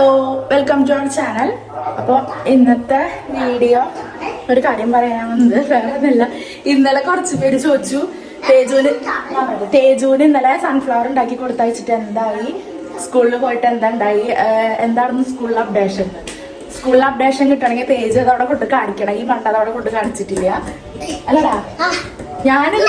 Hello welcome to our channel അപ്പോൾ ഇന്നത്തെ video ഒരു കാര്യം വേറെ ഒന്നുമില്ല ഇന്നലെ കുറച്ച് പേര് ചോദിച്ചു തേജുവിന് തേജുവിന് ഇന്നലെ സൺഫ്ലവർ ഉണ്ടാക്കി കൊടുത്തയച്ചിട്ട് എന്തായി? സ്കൂളിൽ പോയിട്ട് എന്താ ഉണ്ടായി? ഏഹ് എന്തായിരുന്നു സ്കൂളിൽ അപ്ഡേഷൻ സ്കൂളിൽ അപ്ഡേഷൻ കിട്ടണമെങ്കിൽ തേജ് അതവിടെ കൊണ്ട് കാണിക്കണം. ഈ പണ്ട് അതവിടെ കൊണ്ട് കാണിച്ചിട്ടില്ല. അല്ലടാ ഞാനില്ല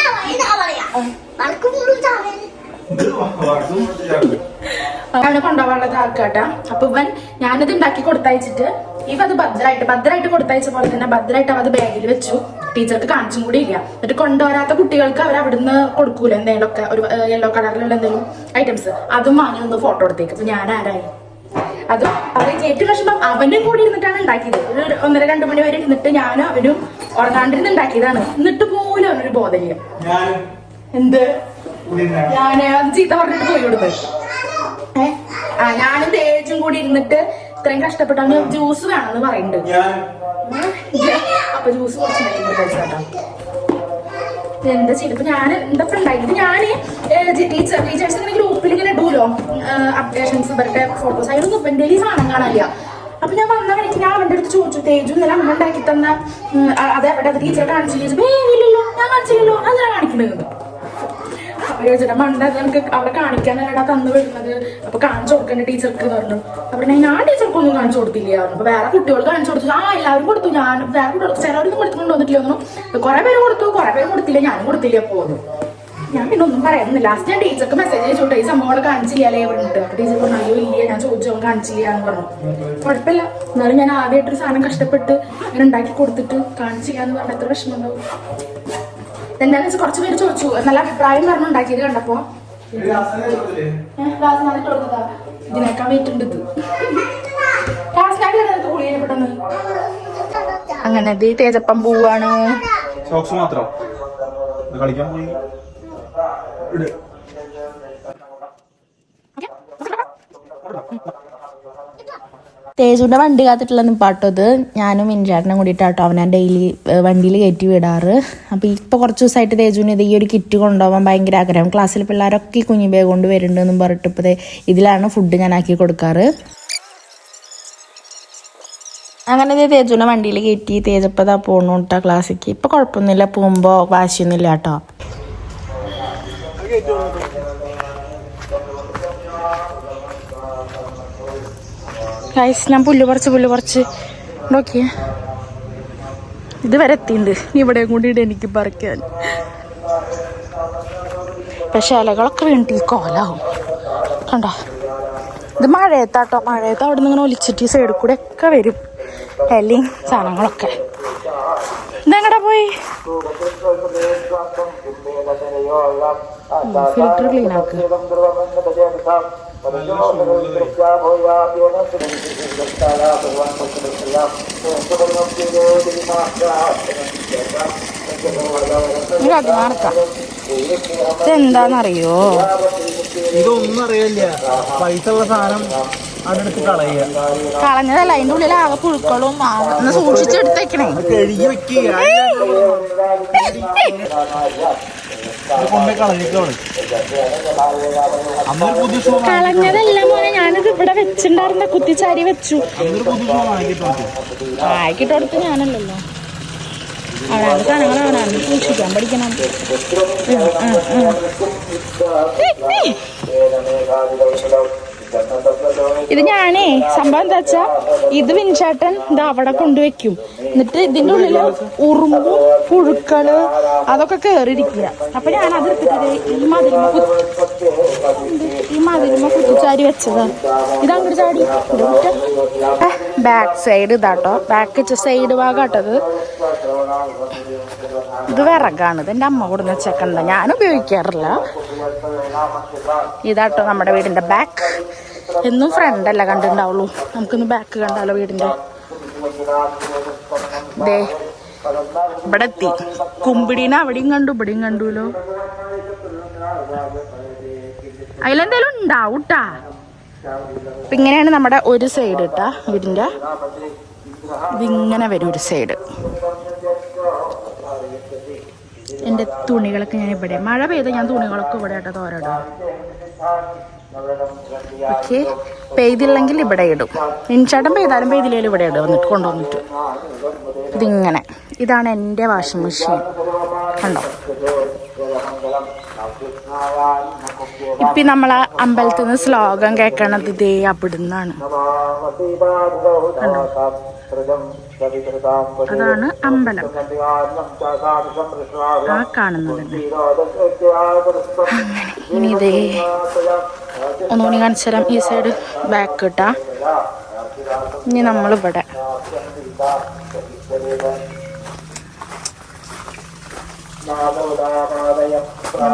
അവനെ കൊണ്ടുപോകാനുള്ളത് ആക്കാട്ടാ. അപ്പൊ ഇവൻ ഞാനത് ഉണ്ടാക്കി കൊടുത്തയച്ചിട്ട് ഇവ അത് ഭദ്രായിട്ട് ഭദ്രായിട്ട് കൊടുത്തയച്ച പോലെ തന്നെ ഭദ്രായിട്ട് അവ അത് ബാഗിൽ വെച്ചു. ടീച്ചർക്ക് കാണിച്ചും കൂടി ഇല്ല. എന്നിട്ട് കൊണ്ടുവരാത്ത കുട്ടികൾക്ക് അവർ അവിടുന്ന് കൊടുക്കൂല എന്തെങ്കിലുമൊക്കെ ഒരു യെല്ലോ കളറിലുള്ള എന്തെങ്കിലും ഐറ്റംസ് അതും വാങ്ങി നിന്ന് ഫോട്ടോ എടുത്തേക്ക്. അപ്പൊ ഞാൻ ആരായി? അത് അവരെ ഏറ്റവും വിഷമം അവനും കൂടി ഇരുന്നിട്ടാണ് ഉണ്ടാക്കിയത് ഒരു ഒന്നര രണ്ടു മണി വരെ ഇരുന്നിട്ട് ഞാനും അവനും ഉറങ്ങാണ്ടിരുന്ന് ഉണ്ടാക്കിയതാണ് എന്നിട്ട് പോലും അവനൊരു ബോധമില്ല. എന്ത്? ഞാൻ അത് ചീത്ത പറഞ്ഞിട്ട് പോയി കൊടുത്തത് ഏ? ആ ഞാനും തേജും കൂടി ഇരുന്നിട്ട് ഇത്രയും കഷ്ടപ്പെട്ടാണ് ജ്യൂസ് വേണമെന്ന് പറയുന്നുണ്ട്. അപ്പൊ ജ്യൂസ് കുറച്ച് എന്താ ചെയ്ത് ഇപ്പൊ ഞാൻ എന്താ ഉണ്ടായിരുന്നു ഞാൻ ടീച്ചർ ടീച്ചേഴ്സ് ഇങ്ങനെ ഗ്രൂപ്പിൽ ഇങ്ങനെ ഇടൂലോ? അപ്ഡേഷൻസ് ഇവരുടെ ഫോട്ടോസ് ആയിരുന്നു ഇവന്റെ ഈ സാധനം കാണാനില്ല. അപ്പൊ ഞാൻ വന്ന വഴിക്ക് ഞാൻ അവന്റെ അടുത്ത് ചോദിച്ചു തേജു ഇന്നലെ അമ്മ ഉണ്ടാക്കി തന്ന അതെ അവിടെ അത് എവിടെ? ടീച്ചറെ കാണിച്ചില്ല? ഇല്ലല്ലോ ഞാൻ കാണിച്ചില്ലല്ലോ അങ്ങനെ കാണിക്കണത്. അപ്പൊ ചോദിച്ചിട്ട് എനിക്ക് അവിടെ കാണിക്കാനല്ലടാ തന്നു വിടുന്നത്. അപ്പൊ കാണിച്ചു കൊടുക്കണ്ട ടീച്ചർക്ക് പറഞ്ഞു. അപ്പൊ ഞാൻ ടീച്ചർക്കൊന്നും കാണിച്ചു കൊടുത്തില്ല. അപ്പൊ വേറെ കുട്ടികൾ കാണിച്ചു കൊടുത്തു. ആ എല്ലാവരും കൊടുത്തു. ഞാൻ വേറെ ചിലവരൊന്നും കൊടുത്തുകൊണ്ട് വന്നിട്ടില്ല കുറെ പേര് കൊടുത്തു. കുറെ പേര് കൊടുത്തില്ല. ഞാനും കൊടുത്തില്ല പോന്നു ഞാൻ പിന്നെ ഒന്നും പറയുന്നില്ല. ലാസ്റ്റ് ഞാൻ ടീച്ചർക്ക് മെസ്സേജ് അയച്ചോട്ടെ. ഈ സംഭവം അവിടെ കാണിച്ചില്ലേ പറഞ്ഞിട്ട്. അപ്പൊ ടീച്ചർ പറഞ്ഞു അയ്യോ ഇല്ല. ഞാൻ ചോദിച്ചു കാണിച്ചില്ല എന്ന് പറഞ്ഞു. കുഴപ്പമില്ല. എന്നാലും ഞാൻ ആദ്യമായിട്ടൊരു സാധനം കഷ്ടപ്പെട്ട് ഞാൻ ഉണ്ടാക്കി കൊടുത്തിട്ട് കാണിച്ചില്ല എന്ന് പറഞ്ഞ എത്ര ഉണ്ടാവും. എന്താന്ന് വെച്ചാൽ കുറച്ച് പേര് ചോദിച്ചു. നല്ല അഭിപ്രായം പറഞ്ഞു ഉണ്ടാക്കിയത് കണ്ടപ്പോ ഇതിനേക്കാൾ വെയിറ്റ് ഉണ്ട് ഇത്. അങ്ങനെ ദേ തേജപ്പം പോവാണ്. സോക്സ് മാത്രം. കളിക്കാൻ പോയി. ഇട്. തേജുവിന്റെ വണ്ടി കാത്തിട്ടുള്ള നിപ്പാട്ടോ ഇത് ഞാനും മിൻചാട്ടനും കൂടിയിട്ടാട്ടോ അവനെ ഡെയിലി വണ്ടിയിൽ കയറ്റി വിടാറ്. അപ്പൊ ഇപ്പൊ കുറച്ച് ദിവസമായിട്ട് തേജുവിന് ഇത് ഈ ഒരു കിറ്റ് കൊണ്ടുപോകാൻ ഭയങ്കര ആഗ്രഹം. ക്ലാസ്സിൽ പിള്ളേരൊക്കെ ഈ കുഞ്ഞു ബാഗ് കൊണ്ട് വരുന്നുണ്ടെന്നും പറഞ്ഞിട്ട് ഇപ്പൊ ദേ ഇതിലാണ് ഫുഡ് ഞാൻ ആക്കി കൊടുക്കാറ്. അങ്ങനെ ദേ തേജുവിനെ വണ്ടിയിൽ കയറ്റി തേജപ്പതാ പോണു കേട്ടോ ക്ലാസ്സിക്ക് ഇപ്പൊ കുഴപ്പമൊന്നുമില്ല പോകുമ്പോ വാശിയൊന്നുമില്ല കേട്ടോ ഗൈസ് ഞാൻ പുല്ല് പറിച്ച് പുല്ല് പറിച്ച്. നോക്കിയേ. ഇതുവരെ എത്തിയിട്ടുണ്ട് ഇവിടെയും ഇവിടെ കൂടിയിട്ട് എനിക്ക് പറിക്കാൻ. പക്ഷെ ഇലകളൊക്കെ വീണിട്ട് ഈ കോലാവും. കണ്ടോ? ഇത് മഴയത്താട്ടോ. മഴയത്ത് അവിടെ നിന്ന് ഇങ്ങനെ ഒലിച്ചിട്ട് ഈ സൈഡിൽ കൂടെ ഒക്കെ വരും. ഇലയും സാധനങ്ങളൊക്കെ. ഇതെങ്ങടെ പോയി? ഫിൽറ്റർ ക്ലീൻ അത് നടക്കാം ഇതെന്താന്നറിയോ? ഇതൊന്നും അറിയില്ല പൈസ ഉള്ള സാധനം അതെടുത്ത് കളയുക. കളഞ്ഞതല്ല അതിന്റെ ഉള്ളിൽ ആകെ പുഴുക്കളും ഒന്ന് സൂക്ഷിച്ചെടുത്തേക്കണേ. കഴുകി വെക്കുക. കൊണ്ടേ കളഞ്ഞിട്ടാണ് കളഞ്ഞതല്ല മോനെ ഞാനിത് ഇവിടെ വെച്ചിണ്ടായിരുന്ന കുത്തിച്ചാരി വെച്ചു. കൊടുത്ത് ഞാനല്ലല്ലോ. അവനാണ് സാധനങ്ങൾ അവനാണ് സൂക്ഷിക്കാൻ പഠിക്കണം. ആ ആ. ഇത് ഞാനേ സംഭവം എന്താ വെച്ചാ ഇത് വിൻചാട്ടൻ ഇത് അവിടെ കൊണ്ടുവയ്ക്കും എന്നിട്ട് ഇതിന്റെ ഉള്ളിൽ ഉറുമ്പും പുഴുക്കൾ അതൊക്കെ കേറിയിരിക്കുക. അപ്പൊ ഞാൻ അത് എടുത്തിട്ട് ഈ മതിലുമ ഈ മതിലുമ കുത്തിച്ചാരി വെച്ചതാ ഇത് അങ്ങോട്ട് ചാടി. ബാക്ക് സൈഡ് ഇതാട്ടോ. ബാക്ക് സൈഡ് ഭാഗാട്ടത് ഇത് വിറകാണ്. ഇത് എന്റെ അമ്മ കൊടുന്ന ചെക്കണ്ട ഞാൻ ഉപയോഗിക്കാറില്ല. ഇതാട്ടോ നമ്മുടെ വീടിന്റെ ബാക്ക് എന്നും ഫ്രണ്ടല്ല കണ്ടിട്ടുണ്ടാവുള്ളൂ. നമുക്കൊന്ന് ബാക്ക് കണ്ടാലോ വീടിന്റെ ദേ ഇവിടെ എത്തി. കുമ്പിടീനെ അവിടെയും കണ്ടു ഇവിടെയും കണ്ടുല്ലോ അതിലെന്തേലും ഉണ്ടാവൂട്ടാ. അപ്പൊ ഇങ്ങനെയാണ് നമ്മുടെ ഒരു സൈഡ് ഇട്ടാ വീടിന്റെ. ഇതിങ്ങനെ വരും ഒരു സൈഡ് എന്റെ തുണികളൊക്കെ ഞാൻ ഇവിടെ മഴ പെയ്ത ഞാൻ തുണികളൊക്കെ ഇവിടെ ആട്ടോ തോരടും. ഓക്കെ പെയ്തില്ലെങ്കിൽ ഇവിടെ ഇടും. മിൻചാട്ടം പെയ്താലും പെയ്തില്ലേലും ഇവിടെ ഇടും. വന്നിട്ട് കൊണ്ടുവന്നിട്ട്. ഇതിങ്ങനെ. ഇതാണ് എന്റെ വാഷിംഗ് മെഷീൻ കണ്ടോ? ഇപ്പം നമ്മളെ അമ്പലത്തിൽ നിന്ന് ശ്ലോകം കേൾക്കണത് ഇതേ അവിടുന്നാണ്. അതാണ് അമ്പലം. ആ കാണുന്നത്. ഇനി ഇതേ ഒന്നുകൂടി മണി കാണിച്ചാലും ഈ സൈഡ് ബാക്ക് കിട്ടാ ഇനി നമ്മളിവിടെ.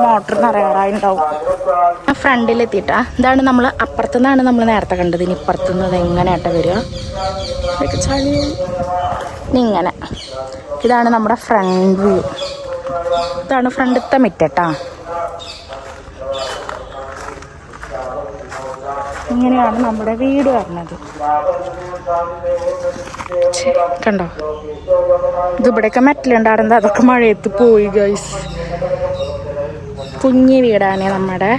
മോട്ടർ നിറയാറായിണ്ടാവും ഫ്രണ്ടിലെത്തിയിട്ടാ. ഇതാണ് നമ്മൾ അപ്പുറത്തു നിന്നാണ് നമ്മൾ നേരത്തെ കണ്ടത്. ഇനി ഇപ്പുറത്തു നിന്ന് എങ്ങനെയാട്ട വരിക ഇങ്ങനെ. ഇതാണ് നമ്മുടെ ഫ്രണ്ട് വ്യൂ. ഇതാണ് ഫ്രണ്ടിലത്തെ മിറ്റട്ടാ. ഇങ്ങനെയാണ് നമ്മുടെ വീട് വരുന്നത്. കണ്ടോ? ഇതിവിടെയൊക്കെ മെറ്റലുണ്ടായിരുന്നത് അതൊക്കെ മഴയത്ത് പോയി ഗൈസ് കുഞ്ഞി വീടാണ് നമ്മുടെ.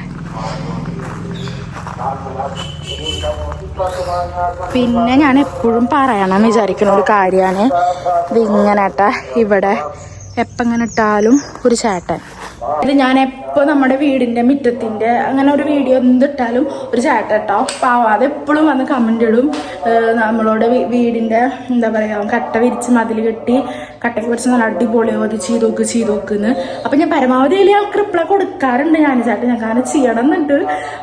പിന്നെ ഞാൻ എപ്പോഴും പറയണം വിചാരിക്കുന്ന ഒരു കാര്യമാണ്. ഇത് ഇങ്ങനെട്ടാ ഇവിടെ എപ്പം ഇങ്ങനെ ഇട്ടാലും ഒരു ചേട്ടൻ. ഇത് ഞാൻ എപ്പോൾ നമ്മുടെ വീടിന്റെ മുറ്റത്തിന്റെ അങ്ങനെ ഒരു വീഡിയോ എന്തിട്ടാലും ഒരു ചേട്ടട്ടോ പാവാതെ എപ്പോഴും വന്ന് കമന്റ് ഇടും. നമ്മളോട് വീടിന്റെ എന്താ പറയാ കട്ട വിരിച്ച് മതിൽ കെട്ടി കട്ടയ്ക്ക് കുറച്ച് നല്ല അടിപൊളിയോ. അത് ചെയ്തോക്ക് ചെയ്തോക്കുന്ന് അപ്പൊ ഞാൻ പരമാവധി അതിൽ ആൾക്ക് റിപ്ലൈ കൊടുക്കാറുണ്ട് ഞാൻ ചേട്ടൻ ഞാൻ കാരണം ചെയ്യണം എന്നുണ്ട്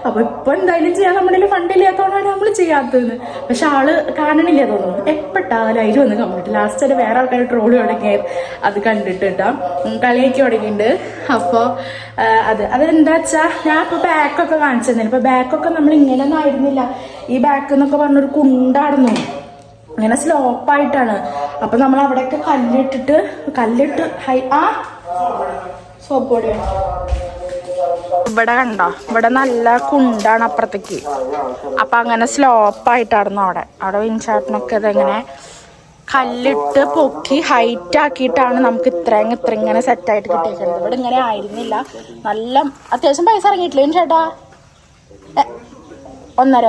അപ്പൊ ഇപ്പൊ എന്തായാലും ചെയ്യാൻ നമ്മുടെ കയ്യിൽ ഫണ്ട് ഇല്ലാത്തതുകൊണ്ടാണ് നമ്മൾ ചെയ്യാത്തത് പക്ഷെ ആൾ കാണണില്ല തോന്നുന്നു. എപ്പോട്ടാലും അതിൽ വന്ന് കമ്മിട്ട് ലാസ്റ്റ് അത് വേറെ ആൾക്കാർ ട്രോൾ തുടങ്ങിയ അത് കണ്ടിട്ട് കേട്ടോ ഉം, കളിയാക്കി തുടങ്ങിയിട്ടുണ്ട് അപ്പോൾ അത് അതെന്താ വെച്ചാ ഞാൻ ഇപ്പോൾ ബാക്കൊക്കെ കാണിച്ചു ഇപ്പൊ ബാക്കൊക്കെ നമ്മൾ ഇങ്ങനെയൊന്നും ആയിരുന്നില്ല. ഈ ബാക്ക് എന്നൊക്കെ പറഞ്ഞൊരു കുണ്ടായിരുന്നു. ഇങ്ങനെ സ്ലോപ്പായിട്ടാണ് അപ്പൊ നമ്മൾ അവിടെയൊക്കെ കല്ലിട്ടിട്ട് കല്ലിട്ട് ഹൈ ആ? സോപ്പ് പൊടി ഇവിടെ കണ്ടോ? ഇവിടെ നല്ല കുണ്ടാണ് അപ്പുറത്തേക്ക്. അപ്പൊ അങ്ങനെ സ്ലോപ്പ് സ്ലോപ്പായിട്ടായിരുന്നു അവിടെ. അവിടെ വിൻചാട്ടിനൊക്കെ ഇതെങ്ങനെ കല്ലിട്ട് പൊക്കി ഹൈറ്റ് ആക്കിയിട്ടാണ് നമുക്ക് ഇത്രയും ഇത്ര ഇങ്ങനെ സെറ്റായിട്ട് കിട്ടിയിരിക്കുന്നത് ഇവിടെ ഇങ്ങനെ ആയിരുന്നില്ല. നല്ല അത്യാവശ്യം പൈസ ഇറങ്ങിയിട്ടില്ലേ ചേട്ടാ ഒന്നര.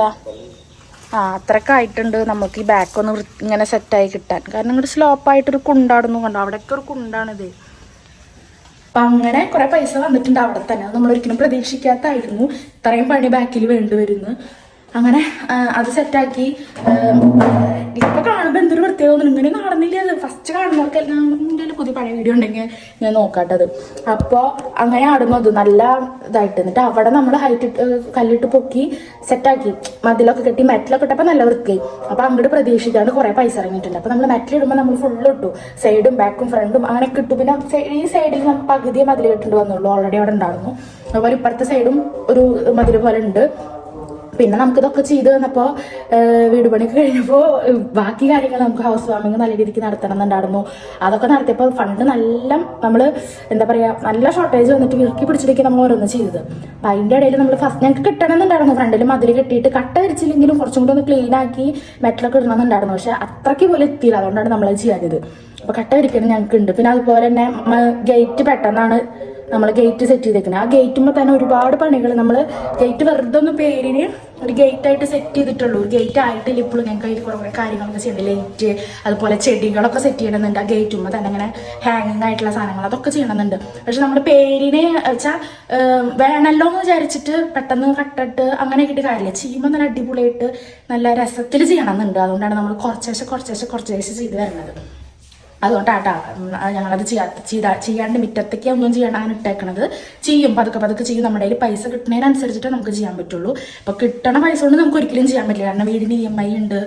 ആ അത്രയൊക്കെ ആയിട്ടുണ്ട്. നമുക്ക് ഈ ബാക്ക് ഒന്ന് ഇങ്ങനെ സെറ്റായി കിട്ടാൻ. കാരണം ഇങ്ങോട്ട് സ്ലോപ്പായിട്ടൊരു കുണ്ടാടുന്നു കണ്ടോ? അവിടെയൊക്കെ ഒരു കുണ്ടാണിത്. അപ്പം അങ്ങനെ കുറേ പൈസ വന്നിട്ടുണ്ട് അവിടെ തന്നെ. ഒരിക്കലും പ്രതീക്ഷിക്കാത്തായിരുന്നു. ഇത്രയും പണി ബാക്കിൽ വേണ്ടി വരുന്നു. അങ്ങനെ അത് സെറ്റാക്കി എന്തൊരു പ്രത്യേകത ഒന്നും ഇങ്ങനെ കാണുന്നില്ല അത്? ഫസ്റ്റ് കാണുന്നവർക്ക് എല്ലാം പുതിയ പഴയ വീഡിയോ ഉണ്ടെങ്കിൽ ഞാൻ നോക്കാട്ടത് അപ്പോൾ അങ്ങനെ ആടുന്നത് നല്ല ഇതായിട്ട് എന്നിട്ട് അവിടെ നമ്മൾ ഹൈറ്റ് കല്ലിട്ട് പൊക്കി സെറ്റാക്കി മതിലൊക്കെ കെട്ടി മെറ്റലൊക്കെ ഇട്ടപ്പോൾ നല്ല വൃത്തിയായി. അപ്പോൾ അങ്ങോട്ട് പ്രതീക്ഷിക്കാണ്ട് കുറേ പൈസ ഇറങ്ങിയിട്ടുണ്ട്. അപ്പോൾ നമ്മൾ മെറ്റൽ ഇടുമ്പോൾ നമ്മൾ ഫുള്ള് ഇട്ടു. സൈഡും ബാക്കും ഫ്രണ്ടും അങ്ങനെ കിട്ടും പിന്നെ ഈ സൈഡിൽ നമ്മൾ പകുതിയെ മതിൽ കെട്ടിട്ട് വന്നുള്ളൂ. ഓൾറെഡി അവിടെ ഉണ്ടായിരുന്നു. അതുപോലെ ഇപ്പുറത്തെ സൈഡും ഒരു മതിൽ പോലെ ഉണ്ട്. പിന്നെ നമുക്ക് ഇതൊക്കെ ചെയ്തു വന്നപ്പോൾ വീട് പണിയൊക്കെ കഴിഞ്ഞപ്പോൾ ബാക്കി കാര്യങ്ങൾ നമുക്ക് ഹൗസ് വാമിങ് നല്ല രീതിക്ക് നടത്തണം എന്നുണ്ടായിരുന്നു അതൊക്കെ നടത്തിയപ്പോൾ ഫണ്ട് നല്ല നമ്മൾ എന്താ പറയുക നല്ല ഷോർട്ടേജ് വന്നിട്ട് വിൽക്കി പിടിച്ചിട്ടൊക്കെ നമ്മൾ ഓരോന്ന് ചെയ്തത്. അപ്പം അതിന്റെ ഇടയിൽ നമ്മൾ ഫസ്റ്റ് ഞങ്ങൾക്ക് കിട്ടണമെന്നുണ്ടായിരുന്നു. ഫ്രണ്ടിൽ മതിൽ കെട്ടിയിട്ട് കട്ട വരിച്ചില്ലെങ്കിലും കുറച്ചും കൂടി ഒന്ന് ക്ലീൻ ആക്കി മെറ്റലൊക്കെ ഇടണമെന്നുണ്ടായിരുന്നു. പക്ഷെ അത്രയ്ക്ക് പോലെ എത്തിയില്ല. അതുകൊണ്ടാണ് നമ്മളത് ചെയ്യാത്തത് അപ്പോൾ കട്ട വരിക്കണം ഞങ്ങൾക്ക് ഉണ്ട് പിന്നെ അതുപോലെ തന്നെ ഗേറ്റ് പെട്ടെന്നാണ് നമ്മൾ ഗേറ്റ് സെറ്റ് ചെയ്തേക്കുന്നത് ആ ഗേറ്റുമ്പോൾ തന്നെ ഒരുപാട് പണികൾ നമ്മൾ ഗേറ്റ് വെറുതെ ഒന്ന് പേരിന് ഒരു ഗേറ്റ് ആയിട്ട് സെറ്റ് ചെയ്തിട്ടുള്ളൂ. ഒരു ഗേറ്റ് ആയിട്ടില്ല ഇപ്പോഴും ഞങ്ങൾക്ക് അതിൽ കുറേ കാര്യങ്ങളൊക്കെ ചെയ്യണം ലൈറ്റ് അതുപോലെ ചെടികളൊക്കെ സെറ്റ് ചെയ്യണമെന്നുണ്ട്. ആ ഗേറ്റുമ്പോൾ തന്നെ അങ്ങനെ ഹാങ്ങിങ് ആയിട്ടുള്ള സാധനങ്ങൾ അതൊക്കെ ചെയ്യണമെന്നുണ്ട്. പക്ഷെ നമ്മുടെ പേരിനെ വെച്ചാൽ വേണമല്ലോ എന്ന് വിചാരിച്ചിട്ട് പെട്ടെന്ന് കട്ടിട്ട് അങ്ങനെ കിട്ടിയ കാര്യമില്ല. ചെയ്യുമ്പോൾ നല്ല അടിപൊളിയായിട്ട് നല്ല രസത്തിൽ ചെയ്യണമെന്നുണ്ട്. അതുകൊണ്ടാണ് നമ്മൾ കുറച്ചേശ്ശെ കുറച്ചേശ്ശെ കുറച്ചേശ്ശെ ചെയ്ത് വരുന്നത്. അതുകൊണ്ടാട്ടാ ഞങ്ങളത് ചെയ്താ ചെയ്യാണ്ട് മിറ്റത്തേക്ക് ഒന്നും ചെയ്യണ്ടാണ് ഇട്ടേക്കണത്. ചെയ്യും പതുക്കെ പതുക്കെ ചെയ്യും. നമ്മുടെ കയ്യിൽ പൈസ കിട്ടുന്നതിനനുസരിച്ചിട്ട് നമുക്ക് ചെയ്യാൻ പറ്റുള്ളൂ. അപ്പോൾ കിട്ടണ പൈസ കൊണ്ട് നമുക്ക് ഒരിക്കലും ചെയ്യാൻ പറ്റില്ല. കാരണം വീടിന് ഇ എം ഐ ഉണ്ട്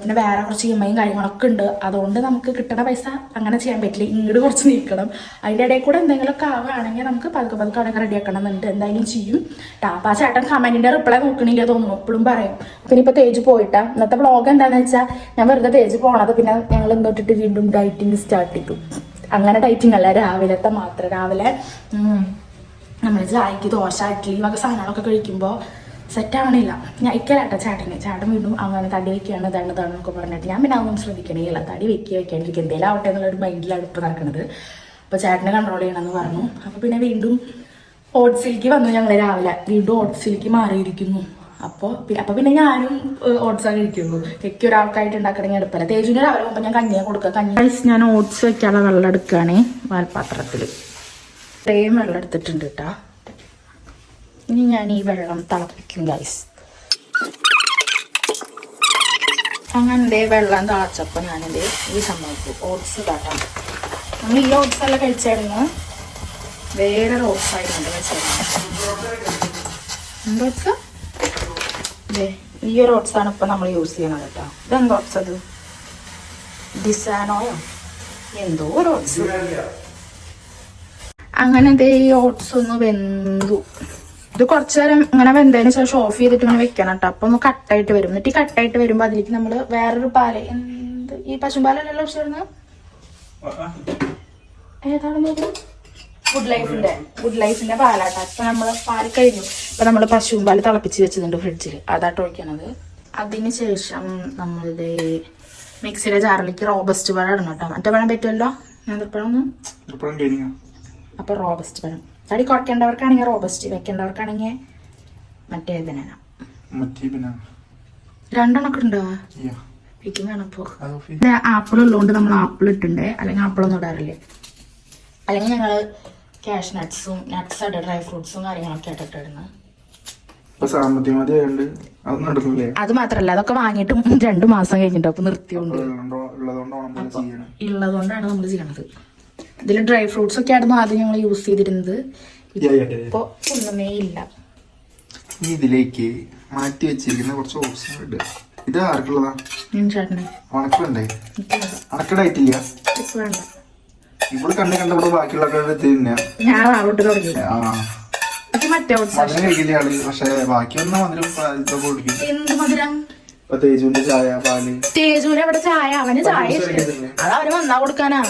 പിന്നെ വേറെ കുറച്ച് ഇ എം ഐയും കാര്യങ്ങളൊക്കെ ഉണ്ട്. അതുകൊണ്ട് നമുക്ക് കിട്ടണ പൈസ അങ്ങനെ ചെയ്യാൻ പറ്റില്ല. ഇങ്ങോട്ട് കുറച്ച് നീക്കണം. അതിന്റെ ഇടയിൽ കൂടെ എന്തെങ്കിലുമൊക്കെ ആവുകയാണെങ്കിൽ നമുക്ക് പതുക്കെ പതുക്കെ അവിടെ റെഡിയാക്കണം എന്നുണ്ട് എന്തായാലും ചെയ്യും. ടാപ്പാ ചേട്ടൻ കമന്റിന്റെ റിപ്ലൈ നോക്കണില്ല തോന്നുന്നു. എപ്പോഴും പറയും. പിന്നെ ഇപ്പോൾ തേജ് പോയിട്ടാ. ഇന്നത്തെ വ്ളോഗ് എന്താണെന്ന് വെച്ചാൽ ഞാൻ വെറുതെ തേജ് പോണത് പിന്നെ ഞങ്ങൾ ഇന്നോട്ടിട്ട് വീണ്ടും ഡയറ്റിങ് സ്റ്റാർട്ട് ചെയ്തു. അങ്ങനെ ഡയറ്റിംഗ് അല്ല രാവിലത്തെ മാത്രം. രാവിലെ നമ്മൾ ചായക്ക് ദോശ ഇഡ്ഡലി വക സാധനങ്ങളൊക്കെ കഴിക്കുമ്പോൾ സെറ്റ് ആവണില്ല. ഞാൻ ഇക്കലാട്ടോ ചേട്ടന് ചേട്ടൻ വീണ്ടും അങ്ങനെ തടി വെക്കുകയാണ് ഇതാണ് ഇതാണ് എന്നൊക്കെ പറഞ്ഞിട്ട് ഞാൻ പിന്നെ അതൊന്നും ശ്രദ്ധിക്കണേയില്ല തടി വെക്കി വെക്കാൻ എനിക്ക് എന്തെങ്കിലും ആവട്ടെ എന്നുള്ളൊരു മൈൻഡിലാണ് ഇപ്പോൾ നടക്കുന്നത് അപ്പോൾ ചേട്ടനെ കൺട്രോൾ ചെയ്യണമെന്ന് പറഞ്ഞു. അപ്പോൾ പിന്നെ വീണ്ടും ഓട്സിലേക്ക് വന്നു ഞങ്ങൾ രാവിലെ. വീണ്ടും ഓട്സിലേക്ക് മാറിയിരിക്കുന്നു. അപ്പോൾ അപ്പൊ പിന്നെ ഞാനും ഓട്സാ കഴിക്കുള്ളൂ എനിക്ക് ഒരാൾക്കായിട്ട് ഉണ്ടാക്കണമെങ്കിൽ എടുപ്പല്ല തേജുവിന് രാവിലെ പോകുമ്പോൾ ഞാൻ കഞ്ഞിയെ കൊടുക്കുക കഞ്ഞി ഞാൻ ഓട്സ് വെക്കാനുള്ള വെള്ളം എടുക്കുകയാണ് വാൽപാത്രത്തിൽ ഇത്രയും വെള്ളം എടുത്തിട്ടുണ്ട് കേട്ടാ. ഇനി ഞാൻ ഈ വെള്ളം തിളപ്പിക്കും ഗൈസ് അങ്ങനെ വെള്ളം തിളച്ചപ്പോൾ ഞാനിത് ഈ സമയത്ത് ഓട്സ് ഇതാക്കാം നമ്മൾ ഈ ഓട്സ് എല്ലാം കഴിച്ചായിരുന്നു. വേറെ ഓട്സ് ആയിരുന്നു കഴിച്ചായിരുന്നു. എന്താ ഈ ഒരു ഓട്സ് ആണ് ഇപ്പൊ നമ്മൾ യൂസ് ചെയ്യണത് കേട്ടോ. ഇതെന്ത് ഓട്സ് അത് ഡിസാനോയോ? എന്തോ ഒരു ഓട്സ്. അങ്ങനെ ദേ ഈ ഓട്സ് ഒന്ന് വെന്തു. ഇത് കുറച്ചു നേരം ഇങ്ങനെ വെന്തതിന് ശേഷം ഓഫ് ചെയ്തിട്ട് ഇങ്ങനെ വെക്കണം കേട്ടോ. അപ്പൊ ഒന്ന് കട്ടായിട്ട് വരും. എന്നിട്ട് ഈ കട്ടായിട്ട് വരുമ്പോൾ അതിലേക്ക് നമ്മൾ വേറൊരു പാൽ. എന്ത്? ഈ പശുപാലല്ലോ ചേർന്ന് ഏതാണെന്ന് ഗുഡ് ലൈഫിന്റെ ഗുഡ് ലൈഫിന്റെ പാലാട്ടോ. ഇപ്പൊ നമ്മൾ പാൽ കഴിഞ്ഞു ഇപ്പൊ നമ്മൾ പശുവും പാൽ തിളപ്പിച്ച് വെച്ചിട്ടുണ്ട് ഫ്രിഡ്ജിൽ അതാട്ടോ ഒഴിക്കണത്. അതിന് ശേഷം നമ്മളുടെ മിക്സിയുടെ ജാറിലേക്ക് റോബസ്റ്റ് പഴം ഇടണം കേട്ടോ. മറ്റേ പഴം പറ്റുമല്ലോ? ഞാൻ കഴിഞ്ഞ അപ്പൊ റോബസ്റ്റ് പഴം. തടി കുറയ്ക്കേണ്ടവർക്കാണെങ്കിൽ റോബസ്റ്റ് വെക്കേണ്ടവർക്കാണെങ്കിൽ മറ്റേ പിന്നെ രണ്ടെണ്ണൊക്കെ ഉണ്ടോ? ആപ്പിൾ ഉള്ളതുകൊണ്ട് നമ്മൾ ആപ്പിൾ ഇട്ടുണ്ട്? അല്ലെങ്കിൽ ആപ്പിളൊന്നും ഇടാറില്ലേ? അല്ലെങ്കിൽ ഞങ്ങൾ ക്യാഷ് നട്ട്സും നട്ട്സ് ആയിട്ട് ഡ്രൈ ഫ്രൂട്ട്സും കാര്യങ്ങളൊക്കെ ആയിട്ട് ഇടുന്നത് അത് മാത്രല്ല അതൊക്കെ വാങ്ങിയിട്ടും രണ്ടു മാസം കഴിഞ്ഞിട്ട് അപ്പൊ നിർത്തിയുണ്ട്. ഉള്ളതുകൊണ്ടാണ് നമ്മൾ ചെയ്യണത്? ഇതിൽ ഡ്രൈ ഫ്രൂട്ട്സ് ഒക്കെ ആയിരുന്നു ആദ്യം ഞങ്ങൾ യൂസ് ചെയ്തിരുന്നത്. ഇപ്പൊ ഒന്നുമേ ഇല്ല. ഇതിലേക്ക് മാറ്റി വെച്ചിരിക്കുന്ന കുറച്ച് ഓപ്ഷൻ ഉണ്ട്. ഇത് ആർക്കുള്ളതാ? ഞാൻ ചേട്ടനെ. ഇവിടെ കണ്ട് കണ്ടവിടെ ബാക്കിയുള്ളവരുടെ തിന്നെ ഞാൻ ആവോട്ട് തുടങ്ങി. ആ. എനിക്ക് മറ്റേ ഓട്സ് മധുരം കഴിക്കില്ല ആൾ? പക്ഷെ ബാക്കിയൊന്നും മധുരം പ- ഇതൊക്കെ കുടിക്കും. എന്ത് മധുരം? ഇപ്പൊ തേജുവിന്റെ ചായ പാൽ. തേജൂര് അവിടെ ചായ? അവന് ചായ ഇഷ്ടം. അത് അവന് വന്നാ കൊടുക്കാനാ.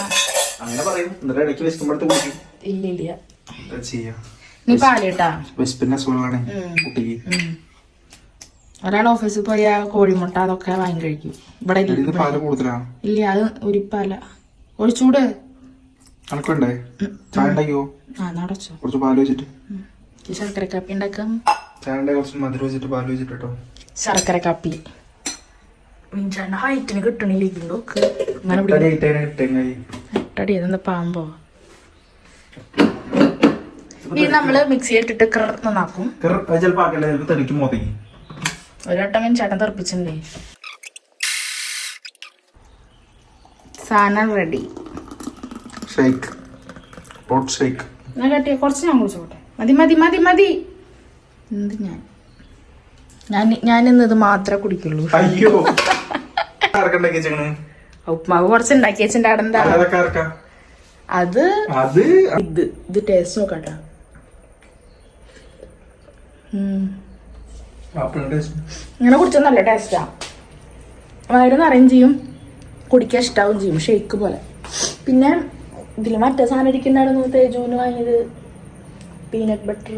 അങ്ങനെ പറയും. എന്നിട്ട് ഇടയ്ക്ക് വിശക്കുമ്പോഴത്തെ കുടിക്കും. ഇല്ല ഇല്ല. എന്താ ചെയ്യാ? നീ പാലിട്ടാ? വിശപ്പിന്റെ അസുഖങ്ങളാണ് ഉം. കുട്ടിക്ക്. ഒരാൾ ഓഫീസിൽ പോയ കോഴിമുട്ട അതൊക്കെ വാങ്ങി കഴിക്കും. ഇവിടെ ഇല്ല. പാൽ കൂടുതലാ ഇല്ല അത് ഒരിപ്പാല ഒഴിച്ചൂട്? കണക്കുണ്ടേ ചായ ഉണ്ടാക്കിയോ? ആ നടച്ചോ കുറച്ച് പാൽ വെച്ചിട്ട്. ഈ ശർക്കര കാപ്പി ഉണ്ടാക്കാം. ചായ ഉണ്ടാക്കി കുറച്ച് മധുരം വെച്ചിട്ട് പാൽ വെച്ചിട്ട് കേട്ടോ ശർക്കര കാപ്പി. മിഞ്ചാണ്ട് ഹൈറ്റിന് കിട്ടണില്ലേക്കുണ്ടോ അങ്ങനെ പിടിക്കണം കിട്ടേങ്ങായി എട്ടടി ഇതെന്താ പാമ്പോ? നമ്മൾ മിക്സി ഇട്ടിട്ട് മോത്തേക്ക് ഒരു വട്ടം ചേട്ടൻ തെറിപ്പിച്ചിട്ടുണ്ടേ. സാധനം റെഡി ഷേക്ക് ഓട്ട് ഷേക്ക് ഞാൻ കട്ടിയ. കുറച്ച് ഞാൻ കുടിച്ചോട്ടെ മതി മതി മതി മതി. എന്ത് ഞാൻ? ഞാൻ ഇന്ന് ഇത് മാത്രമേ കുടിക്കുള്ളൂ. അയ്യോ. ഉപ്മാവ് കുറച്ച് ഉണ്ടാക്കി വെച്ചിട്ട് അവിടെ എന്താ? അത് അത്? ഇത് ഇത് ടേസ്റ്റ് നോക്കട്ടെ. ഇങ്ങനെ കുടിച്ചാൽ നല്ല ടേസ്റ്റാ വയറ് നിറയും ചെയ്യും. കുടിക്കാൻ ഇഷ്ടാവും ചെയ്യും. ഷേക്ക് പോലെ. പിന്നെ ഇതിൽ മറ്റേ സാധനം ഇരിക്കുന്നുണ്ടായിരുന്നു തേജുവിന് വാങ്ങിയത്. Peanut butter.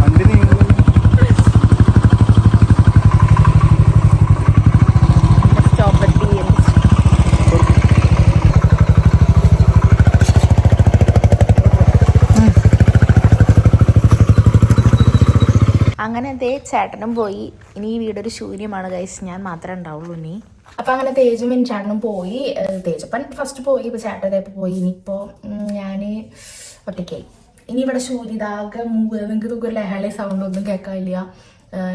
വണ്ടി നീങ്ങുന്നു. സ്റ്റോപ്പ് ടീ അങ്ങനെ ദേ ചേട്ടനും പോയി. ഇനി ഈ വീടൊരു ശൂന്യമാണ് ഗൈസ് ഞാൻ മാത്രമേ ഉണ്ടാവുള്ളൂ ഇനി. അപ്പൊ അങ്ങനെ തേജും ചേട്ടനും പോയി. തേജപ്പൻ ഫസ്റ്റ് പോയി ഇപ്പൊ ചേട്ടൻ ഇതേപ്പോ പോയി. ഇനിയിപ്പോ ഞാൻ ഒറ്റയ്ക്കായി. ഇനി ഇവിടെ ശൂര്യതാകെ നിങ്ങൾക്ക് നമുക്ക് ലഹളി സൗണ്ട് ഒന്നും കേൾക്കാനില്ല.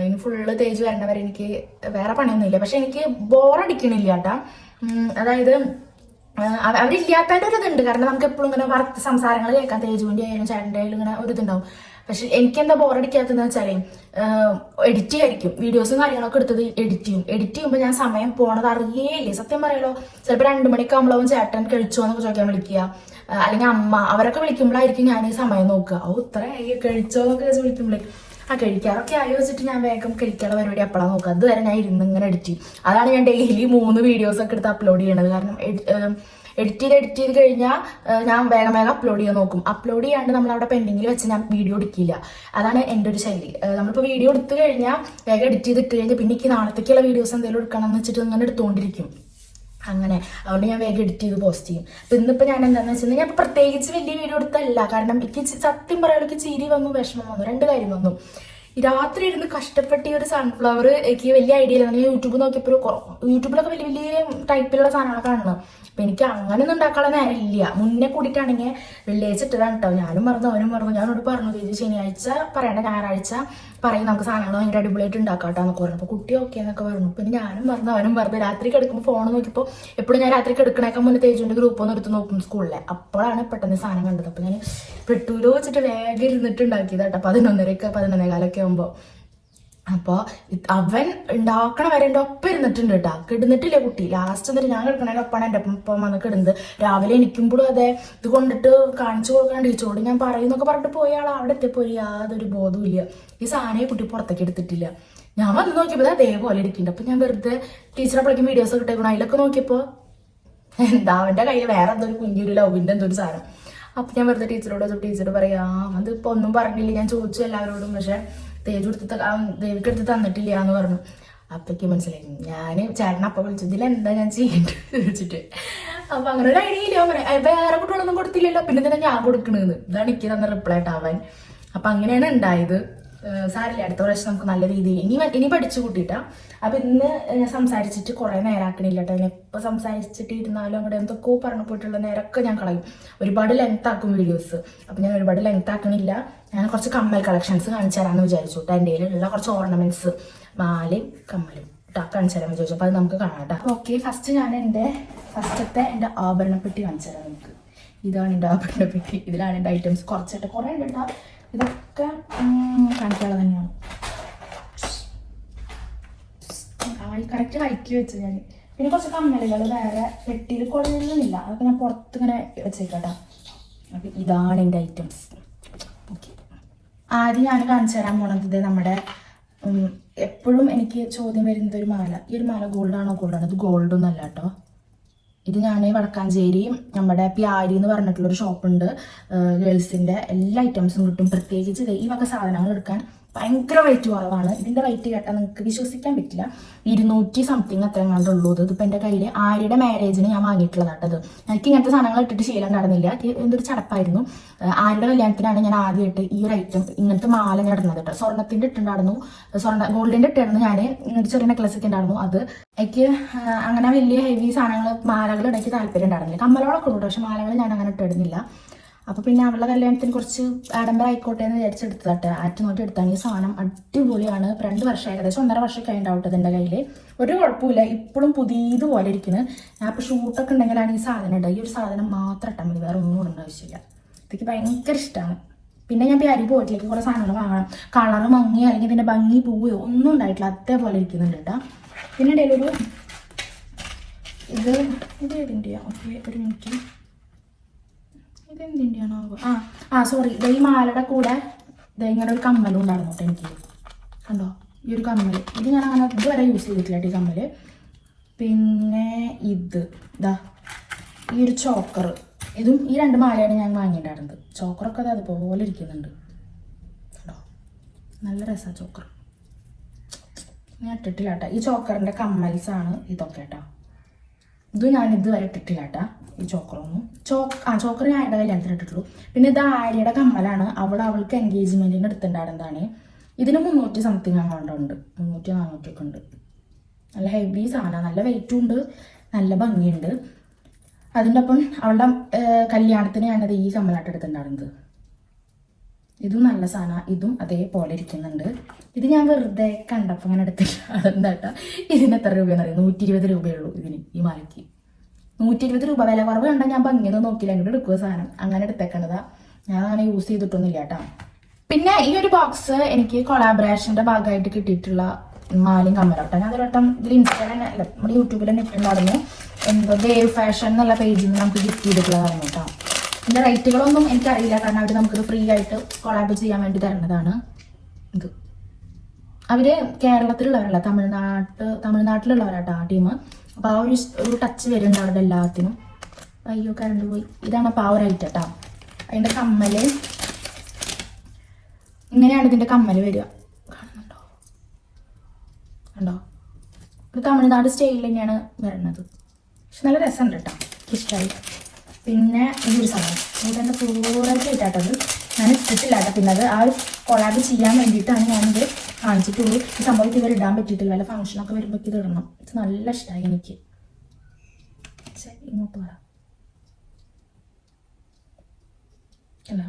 ഇനി ഫുള്ള് തേജ് വരണവരെ എനിക്ക് വേറെ പണിയൊന്നുമില്ല. പക്ഷെ എനിക്ക് ബോറടിക്കണില്ല കേട്ടാ. അതായത് അവരില്ലാത്തതിന്റെ ഒരു ഇതുണ്ട്. കാരണം നമുക്ക് എപ്പോഴും ഇങ്ങനെ സംസാരങ്ങൾ കേൾക്കാം. തേജുവിന്റെ ആയാലും ചേട്ടന്റെ ആയാലും ഇങ്ങനെ ഒരു ഇതുണ്ടാവും. പക്ഷെ എനിക്ക് എന്താ ബോറടിക്കാത്തതെന്ന് വെച്ചാൽ എഡിറ്റ് ചെയ്യായിരിക്കും. വീഡിയോസും കാര്യങ്ങളൊക്കെ എടുത്തത് എഡിറ്റ് ചെയ്യും. എഡിറ്റ് ചെയ്യുമ്പോൾ ഞാൻ സമയം പോണത് അറിയേയില്ല. സത്യം പറയലോ ചിലപ്പോൾ രണ്ട് മണിക്ക് ആകുമ്പോഴും ചേട്ടൻ കഴിച്ചോ എന്നൊക്കെ ചോദിക്കാൻ വിളിക്കുക. അല്ലെങ്കിൽ അമ്മ അവരൊക്കെ വിളിക്കുമ്പോഴായിരിക്കും ഞാൻ ഈ സമയം നോക്കുക. ഓ ഇത്ര കഴിച്ചോ എന്നൊക്കെ വിളിക്കുമ്പോഴേ ആ കഴിക്കാറൊക്കെ ആയി വെച്ചിട്ട് ഞാൻ വേഗം കഴിക്കാനുള്ള പരിപാടി അപ്പോഴാണ് നോക്കുക. അതുവരെ ഞാൻ ഇരുന്ന് ഇങ്ങനെ എഡിറ്റ് ചെയ്യും. അതാണ് ഞാൻ ഡെയിലി മൂന്ന് വീഡിയോസ് ഒക്കെ എടുത്ത് അപ്ലോഡ് ചെയ്യണത്. കാരണം എഡിറ്റ് ചെയ്ത് എഡിറ്റ് ചെയ്ത് കഴിഞ്ഞാൽ ഞാൻ വേഗം വേഗം അപ്ലോഡ് ചെയ്യാൻ നോക്കും. അപ്ലോഡ് ചെയ്യാണ്ട് നമ്മൾ അവിടെ പെൻഡിങ്ങിൽ വെച്ച് ഞാൻ വീഡിയോ എടുക്കില്ല. അതാണ് എന്റെ ഒരു ശൈലി. നമ്മളിപ്പോൾ വീഡിയോ എടുത്തു കഴിഞ്ഞാൽ വേഗം എഡിറ്റ് ചെയ്ത് ഇട്ട് കഴിഞ്ഞാൽ പിന്നെ എനിക്ക് നാളത്തേക്കുള്ള വീഡിയോസ് എന്തെങ്കിലും എടുക്കണം എന്ന് വെച്ചിട്ട് അങ്ങനെ എടുത്തുകൊണ്ടിരിക്കും അങ്ങനെ. അതുകൊണ്ട് ഞാൻ വേഗം എഡിറ്റ് ചെയ്ത് പോസ്റ്റ് ചെയ്യും. അപ്പം ഇന്നിപ്പോൾ ഞാൻ എന്താണെന്ന് വെച്ചാൽ ഞാൻ പ്രത്യേകിച്ച് വലിയ വീഡിയോ എടുത്തല്ല. കാരണം എനിക്ക് സത്യം പറയാനുള്ള ചിരി വന്നു വിഷമം വന്നു. രണ്ട് കാര്യം വന്നു. രാത്രി ഇരുന്ന് കഷ്ടപ്പെട്ട് ഈ ഒരു സൺഫ്ലവർ എനിക്ക് വലിയ ഐഡിയ ഇല്ല. ഞാൻ യൂട്യൂബ് നോക്കിയപ്പോൾ യൂട്യൂബിലൊക്കെ വലിയ വലിയ ടൈപ്പിലുള്ള സാധനങ്ങളൊക്കെ കാണണം അപ്പൊ എനിക്ക് അങ്ങനെയൊന്നും ഉണ്ടാക്കാനുള്ള നേരം ഇല്ല. മുന്നേ കൂടിയിട്ടാണെങ്കിൽ വെള്ളിയാഴ്ച ഇട്ടതാണ് കേട്ടോ ഞാനും മറന്നു അവനും മറന്നു. ഞാനോട് പറഞ്ഞു ചേച്ചി ശനിയാഴ്ച പറയണ്ട ഞായറാഴ്ച പറയും നമുക്ക് സാധനങ്ങൾ ഭയങ്കര അടിപൊളിയായിട്ട് ഉണ്ടാക്കാട്ടോ എന്നൊക്കെ പറഞ്ഞു. അപ്പോൾ കുട്ടി ഓക്കെ എന്നൊക്കെ പറഞ്ഞു. പിന്നെ ഞാനും പറഞ്ഞു അവനും പറഞ്ഞു രാത്രി കിടക്കുമ്പോൾ ഫോൺ നോക്കിയപ്പോൾ എപ്പോഴും ഞാൻ രാത്രി കിടക്കണേക്കാൾ മുന്നേ തേജുവിന്റെ ഗ്രൂപ്പ് ഒന്ന് എടുത്ത് നോക്കും സ്കൂളിലെ. അപ്പോഴാണ് പെട്ടെന്ന് സാധനം കണ്ടത്. അപ്പോൾ ഞാൻ പെട്ടൂരോ വെച്ചിട്ട് വേഗം ഇരുന്നിട്ട് ഉണ്ടാക്കിയതാട്ടോ പതിനൊന്നരയൊക്കെ പതിനൊന്നേ കാലൊക്കെ ആകുമ്പോൾ അപ്പോൾ അവൻ ഉണ്ടാക്കണ വരെ എന്റെ ഒപ്പം ഇരുന്നിട്ടുണ്ട് കേട്ടോ. കിടന്നിട്ടില്ല കുട്ടി. ലാസ്റ്റ് എന്നിട്ട് ഞാൻ കിടക്കണേന്റെ ഒപ്പമാണ് എന്റെ ഒപ്പം വന്ന് കിടന്നത്. രാവിലെ എനിക്കുമ്പോഴും അതെ ഇത് കൊണ്ടിട്ട് കാണിച്ചു കൊടുക്കാൻ ടീച്ചറോട് ഞാൻ പറയുന്നൊക്കെ പറഞ്ഞിട്ട് പോയ ആൾ അവിടെ എത്തിയപ്പോൾ യാതൊരു ബോധവും ഇല്ല. ഈ സാധനം കുട്ടി പുറത്തേക്ക് എടുത്തിട്ടില്ല. ഞാൻ വന്ന് നോക്കിയപ്പോൾ അതേപോലെ ഇരിക്കുന്നുണ്ട്. അപ്പം ഞാൻ വെറുതെ ടീച്ചറെ പഠിക്കുന്ന വീഡിയോസ് കിട്ടേക്കണം അതിലൊക്കെ നോക്കിയപ്പോൾ എന്താ അവന്റെ കയ്യിൽ വേറെ എന്തോ ഒരു കുഞ്ഞൊരു ലവിന്റെ എന്തോ ഒരു സാധനം. അപ്പം ഞാൻ വെറുതെ ടീച്ചറോട് ടീച്ചർ പറയാ അത് ഇപ്പൊ ഒന്നും പറഞ്ഞില്ല. ഞാൻ ചോദിച്ചു എല്ലാവരോടും. പക്ഷെ തേജ് എടുത്ത് ദേവിക്ക് എടുത്ത് തന്നിട്ടില്ല എന്ന് പറഞ്ഞു. അപ്പൊക്ക് മനസ്സിലായി. ഞാൻ ചേട്ടൻ അപ്പം വിളിച്ചു. ഇതിൽ എന്താ ഞാൻ ചെയ്യേണ്ടത് വെച്ചിട്ട്. അപ്പൊ അങ്ങനെ ഒരു ഐഡിയ ഇല്ല. "ഏ, വേറെ കുട്ടികളൊന്നും കൊടുത്തില്ലല്ലോ. പിന്നെ തന്നെ ഞാൻ കൊടുക്കണെന്ന്. ഇതാണ് എനിക്ക് തന്ന റിപ്ലൈ അവൻ അപ്പൊ അങ്ങനെയാണ് ഉണ്ടായത് സാറില്ല അടുത്ത പ്രാവശ്യം നമുക്ക് നല്ല രീതിയിൽ ഇനി ഇനി പഠിച്ചു കൂട്ടിയിട്ടാ അപ്പൊ ഇന്ന് സംസാരിച്ചിട്ട് കുറെ നേരാക്കണില്ല കേട്ടോ ഞാൻ ഇപ്പൊ സംസാരിച്ചിട്ട് ഇരുന്നാലും അങ്ങോട്ട് എന്തൊക്കെയോ പറഞ്ഞു പോയിട്ടുള്ള നേരമൊക്കെ ഞാൻ കളയും. ഒരുപാട് ലെങ്ത് ആക്കും വീഡിയോസ് അപ്പൊ ഞാൻ ഒരുപാട് ലെങ്ത് ആക്കണില്ല. ഞാൻ കുറച്ച് കമ്മൽ കളക്ഷൻസ് കാണിച്ചു തരാമെന്ന് വിചാരിച്ചു കേട്ടോ എന്റെ കയ്യിലുള്ള കുറച്ച് ഓർണമെന്റ്സ് മാലയും കമ്മലും ട്ടാ, കാണിച്ചു തരാമെന്ന് ചോദിച്ചു അപ്പോൾ അത് നമുക്ക് കാണാം കേട്ടോ ഓക്കെ ഫസ്റ്റ് ഞാൻ എന്റെ ഫസ്റ്റത്തെ എന്റെ ആഭരണപ്പെട്ടി കാണിച്ചു തരാം നമുക്ക്. ഇതാണ് എന്റെ ആഭരണപ്പെട്ടി ഇതിലാണ് എന്റെ ഐറ്റംസ് കുറച്ചിട്ട് കുറേ ഉണ്ട് കേട്ടോ ഇതൊക്കെ കാണിക്കാതെ തന്നെയാണ്. കറക്റ്റ് ഹൈറ്റ് വെച്ചു ഞാൻ. പിന്നെ കുറച്ച് കമ്മലുകൾ വേറെ പെട്ടിയിൽ കുറഞ്ഞൊന്നുമില്ല അതൊക്കെ ഞാൻ പുറത്ത് ഇങ്ങനെ വെച്ചേക്കട്ടോ അപ്പം ഇതാണ് എന്റെ ഐറ്റംസ് ഓക്കെ. ആദ്യം ഞാൻ കാണിച്ചു തരാൻ പോണത് നമ്മുടെ എപ്പോഴും എനിക്ക് ചോദ്യം വരുന്നത് ഒരു മാല. ഈ ഒരു മാല ഗോൾഡാണോ ആണോ ഇത് ഗോൾഡ് അല്ല കേട്ടോ. ഇത് ഞാൻ വടക്കാഞ്ചേരി നമ്മുടെ പ്യാരി എന്ന് പറഞ്ഞിട്ടുള്ളൊരു ഷോപ്പുണ്ട് ഗേൾസിന്റെ എല്ലാ ഐറ്റംസും കിട്ടും. പ്രത്യേകിച്ച് ഈ വക സാധനങ്ങൾ എടുക്കാൻ ഭയങ്കര റേറ്റ് കുറവാണ്. ഇതിന്റെ റേറ്റ് കേട്ടാൽ നിങ്ങൾക്ക് വിശ്വസിക്കാൻ പറ്റില്ല. ഇരുന്നൂറ്റി സംതിങ് അത്ര എങ്ങാണ്ട് ഉള്ളൂ. ഇത് ഇതിപ്പോൾ എന്റെ കയ്യിൽ ആരുടെ മാരേജിന് ഞാൻ വാങ്ങിയിട്ടുള്ളതാട്ടത്. എനിക്ക് ഇങ്ങനത്തെ സാധനങ്ങൾ ഇട്ടിട്ട് ശീലം ഉണ്ടായിരുന്നില്ല. എന്തൊരു ചടപ്പായിരുന്നു. ആരുടെ കല്യാണത്തിനാണ് ഞാൻ ആദ്യമായിട്ട് ഈ ഒരു ഐറ്റം ഇങ്ങനത്തെ മാല ഞാൻ ഇടുന്നത് കേട്ടോ. സ്വർണത്തിന്റെ ഇട്ടുണ്ടായിരുന്നു സ്വർണ ഗോൾഡിന്റെ ഇട്ടായിരുന്നു ഞാൻ ഇങ്ങനത്തെ ചെറിയ നെക്ലസ് ഒക്കെ ഉണ്ടായിരുന്നു. അത് എനിക്ക് അങ്ങനെ വലിയ ഹെവി സാധനങ്ങൾ മാലകൾ ഇടയ്ക്ക് താല്പര്യം ഉണ്ടായിരുന്നില്ല. കമ്മലോളൊക്കെ ഉണ്ട് പക്ഷെ മാലകൾ ഞാൻ അങ്ങനെ ഇട്ടിടുന്നില്ല അപ്പൊ പിന്നെ അവളുടെ കല്യാണത്തിന് കുറച്ച് ആഡംബരം ആയിക്കോട്ടെ എന്ന് വിചാരിച്ചെടുത്തതാട്ടെ ആറ്റ് നോക്കി എടുത്താണ്. ഈ സാധനം അടിപൊളിയാണ്. രണ്ട് വർഷം ഏകദേശം ഒന്നര വർഷം കഴിഞ്ഞിട്ടാവട്ടെ എന്റെ കയ്യിൽ ഒരു കുഴപ്പമില്ല ഇപ്പോഴും പുതിയതുപോലെ ഇരിക്കുന്നത് ഞാൻ ഇപ്പോൾ ഷൂട്ടൊക്കെ ഉണ്ടെങ്കിലാണ് ഈ സാധനം ഉണ്ട് ഈ ഒരു സാധനം മാത്രം ഇട്ടാൽ മതി. വേറെ ഒന്നും ഇടേണ്ട ആവശ്യമില്ല. എനിക്ക് ഭയങ്കര ഇഷ്ടമാണ് പിന്നെ ഞാൻ അരി പോയിട്ടിലേക്ക് കുറേ സാധനങ്ങൾ വാങ്ങണം. കളറ് മങ്ങി അല്ലെങ്കിൽ ഇതിന്റെ ഭംഗി പോവുകയോ ഒന്നും ഉണ്ടായിട്ടില്ല. അതേപോലെ ഇരിക്കുന്നുണ്ട് കേട്ടോ പിന്നെ ഇടയിലൊരു ഇത് ഇത് ഏതിന്റെയാ ഓക്കെ ഒരു മിനിറ്റ് ഇതെന്തിന്റെയാണോ ആ. ആ സോറി ഇത് ഈ മാലയുടെ കൂടെ ഇത് ഇങ്ങനെ ഒരു കമ്മലും ഉണ്ടായിരുന്നു കേട്ടോ എനിക്ക്. കണ്ടോ? ഈ ഒരു കമ്മൽ ഇത് ഞാൻ അങ്ങനെ ഇതുവരെ യൂസ് ചെയ്തിട്ടില്ല കേട്ടോ ഈ കമ്മൽ പിന്നെ ഇത്. ഇതാ ഈ ഒരു ചോക്കർ ഇതും ഈ രണ്ട് മാലയാണ് ഞാൻ വാങ്ങിയിട്ടുണ്ടായിരുന്നത്. ചോക്കറൊക്കെ അത് അതുപോലെ ഇരിക്കുന്നുണ്ട്. കേട്ടോ നല്ല രസമാണ് ചോക്കർ ഞാൻ ഇട്ടിട്ടില്ല കേട്ടോ. ഈ ചോക്കറിന്റെ കമ്മൽസ് ആണ് ഇതൊക്കെ കേട്ടോ. ഇത് ഞാൻ ഇതുവരെ ഇട്ടിട്ടില്ല കേട്ടാ ഈ ചോക്കറൊന്നും ചോക്ക് ആ ചോക്കർ ഞാൻ എന്റെ കല്യാണത്തിന് ഇട്ടിട്ടുള്ളൂ. പിന്നെ ഇത് ആര്യയുടെ കമ്മലാണ്. അവൾ അവൾക്ക് എൻഗേജ്മെന്റിന് എടുത്തിട്ടുണ്ടായിരുന്നതാണ് ഇതിന് മുന്നൂറ്റി സംതിങ് അങ്ങോട്ട് ഉണ്ട്. മുന്നൂറ്റി നാനൂറ്റി ഒക്കെ ഉണ്ട്. നല്ല ഹെവി സാധനമാണ് നല്ല വെയിറ്റും ഉണ്ട്. നല്ല ഭംഗിയുണ്ട്. അതിന്റെ ഒപ്പം അവളുടെ കല്യാണത്തിന് ഞാനത് ഈ കമ്മലായിട്ട് എടുത്തിട്ടുണ്ടായിരുന്നത്. ഇതും നല്ല സാധനമാണ് ഇതും അതേപോലെ ഇരിക്കുന്നുണ്ട്. ഇത് ഞാൻ വെറുതെ കണ്ടപ്പോൾ അങ്ങനെ എടുത്തില്ല അതെന്താട്ടാ ഇതിന് എത്ര രൂപയെന്ന് അറിയാം? നൂറ്റി ഇരുപത് രൂപയുള്ളൂ ഇതിന് ഈ മാലയ്ക്ക്. നൂറ്റി ഇരുപത് രൂപ വില കുറവ് കണ്ടാൽ ഞാൻ ഭംഗിയൊന്നും നോക്കില്ല അങ്ങോട്ട് എടുക്കുക സാധനം. അങ്ങനെ എടുത്തേക്കണതാ. ഞാൻ അങ്ങനെ യൂസ് ചെയ്തിട്ടൊന്നുമില്ല കേട്ടോ പിന്നെ ഈ ഒരു ബോക്സ് എനിക്ക് കൊളാബറേഷന്റെ ഭാഗമായിട്ട് കിട്ടിയിട്ടുള്ള മാലിയും കേട്ടോ ഞാൻ ഒരു ഇതിൽ ഇൻസ്റ്റാഗ്രാം അല്ല നമ്മുടെ യൂട്യൂബിൽ തന്നെ ഇട്ടുണ്ടായിരുന്നു എന്തോ ദേവ് ഫാഷൻ എന്നുള്ള പേജിൽ നിന്ന് നമുക്ക് ഗിഫ്റ്റ് ചെയ്തിട്ടുള്ളതായിരുന്നു കേട്ടോ ഇതിന്റെ റേറ്റുകളൊന്നും എനിക്കറിയില്ല. കാരണം അവർ നമുക്കിത് ഫ്രീ ആയിട്ട് കൊളാബ് ചെയ്യാൻ വേണ്ടി തരുന്നതാണ്. ഇത്. അവർ കേരളത്തിലുള്ളവരല്ല തമിഴ്നാട്ട് തമിഴ്നാട്ടിലുള്ളവരാട്ടോ ആ ടീം അപ്പൊ ആ ഒരു ഒരു ടച്ച് വരുന്നുണ്ട് അവരുടെ എല്ലാത്തിനും. അയ്യോ കറണ്ട് പോയി. ഇതാണ് അപ്പോൾ ആ ഒരു ഐറ്റം കേട്ടോ അതിന്റെ കമ്മൽ. ഇങ്ങനെയാണ് ഇതിന്റെ കമ്മൽ വരിക. കാണുന്നുണ്ടോ? കണ്ടോ? ഇത് തമിഴ്നാട് സ്റ്റൈലിൽ തന്നെയാണ് വരുന്നത്. പക്ഷെ നല്ല രസമുണ്ട് കേട്ടോ ഇഷ്ടമായി പിന്നെ ഈ ഒരു സാധനം. ഇതെന്റെ പൂർണമായിട്ട് ഇട്ടാട്ടത് ഞാൻ ഇട്ടിട്ടില്ല പിന്നെ അത് ആ ഒരു കൊളാബ് ചെയ്യാൻ വേണ്ടിയിട്ടാണ് ഞാനിത് കാണിച്ചിട്ടുള്ളൂ ഈ സംഭവത്തിൽ ഇവർ ഇടാൻ പറ്റിയിട്ടില്ല. വല്ല ഫംഗ്ഷനൊക്കെ വരുമ്പോൾ ഇത് ഇടണം. ഇത് നല്ല ഇഷ്ടമായി എനിക്ക്. ഇങ്ങോട്ട് വരാം അല്ല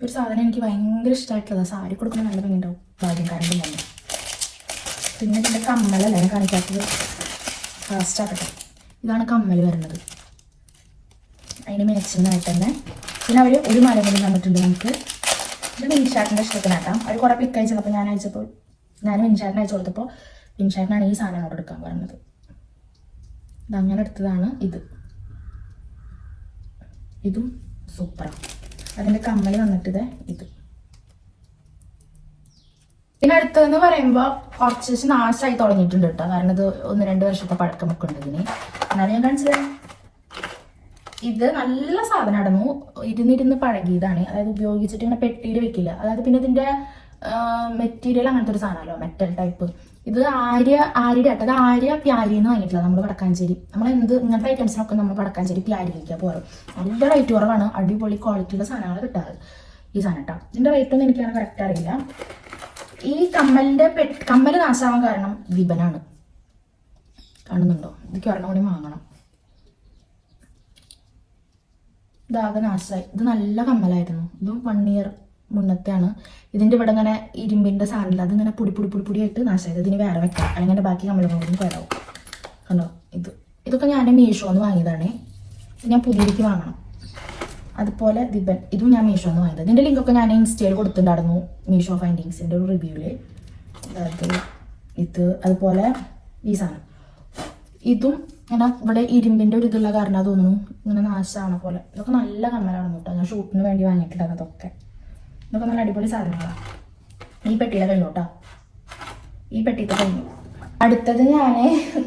ഒരു സാധനം എനിക്ക് ഭയങ്കര ഇഷ്ടമായിട്ടുള്ളതാണ് സാരി കൊടുക്കുന്ന നല്ല ഭംഗിയുണ്ടാവും ഭാഗ്യം കാരണം തന്നെ പിന്നെ ഇതിന്റെ കമ്മലല്ല? ഞാൻ കാണിക്കാത്തത്. ഫാസ്റ്റ് ആക്കട്ടെ. ഇതാണ് കമ്മൽ വരുന്നത്. അതിന് മാച്ചിങ്ങായിട്ട് തന്നെ പിന്നെ അവർ ഒരു മല കൂടി തന്നിട്ടുണ്ട് നമുക്ക്. ഇത് വിൻഷാട്ടിന്റെ ഇഷ്ടത്തിനാട്ടാം അവർ കുറേ പിക്ക് അയച്ചപ്പോൾ ഞാൻ അയച്ചപ്പോൾ ഞാൻ വിൻഷാട്ടിന് അയച്ചു കൊടുത്തപ്പോൾ വിൻഷാട്ടിനാണ് ഈ സാധനം അവിടെ എടുക്കാൻ പറഞ്ഞത്. അങ്ങനെ എടുത്തതാണ് ഇത്. ഇതും സൂപ്പറാണ് അതിന്റെ കമ്മൽ വന്നിട്ട് ഇത് പിന്നെ അടുത്തതെന്ന് പറയുമ്പോൾ കുറച്ച് നാശമായി തുടങ്ങിയിട്ടുണ്ട് കേട്ടോ. കാരണം ഇത് ഒന്ന് രണ്ട് വർഷത്തെ പഴക്കമൊക്കെ ഉണ്ട് ഇതിന്. എന്നാലും ഞാൻ കാണിച്ചത്. ഇത് നല്ല സാധനമായിരുന്നു. ഇരുന്നിരുന്ന് പഴകിയതാണ്. അതായത് ഉപയോഗിച്ചിട്ട് ഇങ്ങനെ പെട്ടിയിൽ വെക്കില്ല. അതായത് പിന്നെ ഇതിന്റെ മെറ്റീരിയൽ അങ്ങനത്തെ ഒരു സാധനമല്ലോ മെറ്റൽ ടൈപ്പ് ഇത് ആര്യ ആര്യയുടെ അത് ആര്യ പ്യാരി എന്ന് വാങ്ങിയിട്ടില്ല നമ്മൾ വടക്കാഞ്ചേരി. നമ്മൾ എന്ത് ഇങ്ങനത്തെ ഐറ്റംസിനൊക്കെ നമ്മൾ വടക്കാഞ്ചേരി പ്യാരിയിലേക്കാണ് പോകാറ് നല്ല റേറ്റ് കുറവാണ്. അടിപൊളി ക്വാളിറ്റിയുള്ള സാധനങ്ങൾ കിട്ടാറ് ഈ സാധനം കേട്ടോ ഇതിന്റെ റേറ്റ് ഒന്നും എനിക്കാണ് കറക്റ്റ് അറിയില്ല. ഈ കമ്മലിന്റെ പെട്ട് കമ്മൽ നാശാവാൻ കാരണം വിപനാണ്. കാണുന്നുണ്ടോ? എനിക്ക് ഒരെണ്ണം കൂടി വാങ്ങണം. ഇതാകെ നാശമായി ഇത് നല്ല കമ്മലായിരുന്നു. ഇതും വൺ ഇയർ മുന്നത്തെയാണ്. ഇതിന്റെ ഇവിടെ ഇങ്ങനെ ഇരുമ്പിന്റെ സാധനം അതിങ്ങനെ പൊടി പൊടി പൊടി പൊടിയായിട്ട് നാശമായത് ഇതിന് വേറെ വെക്കാം. അല്ലെങ്കിൽ എന്റെ ബാക്കി കമ്മലുകളും കുഴവും കണ്ടോ? ഇത് ഇതൊക്കെ ഞാൻ മീഷോന്ന് വാങ്ങിയതാണേ. ഇത് ഞാൻ പുതിയക്ക് വാങ്ങണം. അതുപോലെ ദിബൻ ഇതും ഞാൻ മീഷോന്ന് വാങ്ങിയത്. ഇതിന്റെ ലിങ്കൊക്കെ ഞാൻ ഇൻസ്റ്റയിൽ കൊടുത്തിട്ടുണ്ടായിരുന്നു മീഷോ ഫൈൻഡിങ്സിന്റെ ഒരു റിവ്യൂവിൽ അതായത് ഇത് അതുപോലെ ഈ സാധനം. ഇതും ഇങ്ങനെ ഇവിടെ ഇരുമ്പിന്റെ ഒരു ഇതുള്ള കാരണം തോന്നുന്നു. ഇങ്ങനെ നാശമാണ് പോലെ. ഇതൊക്കെ നല്ല കമ്മലാണ് കേട്ടോ. ഞാൻ ഷൂട്ടിന് വേണ്ടി വാങ്ങിയിട്ടുണ്ടായിരുന്നു അതൊക്കെ ഇതൊക്കെ നല്ല അടിപൊളി സാധനങ്ങളാണ് ഈ പെട്ടിയിലെ കഴിഞ്ഞു ഈ പെട്ടിത്തെ കഴിഞ്ഞു. അടുത്തത് ഞാൻ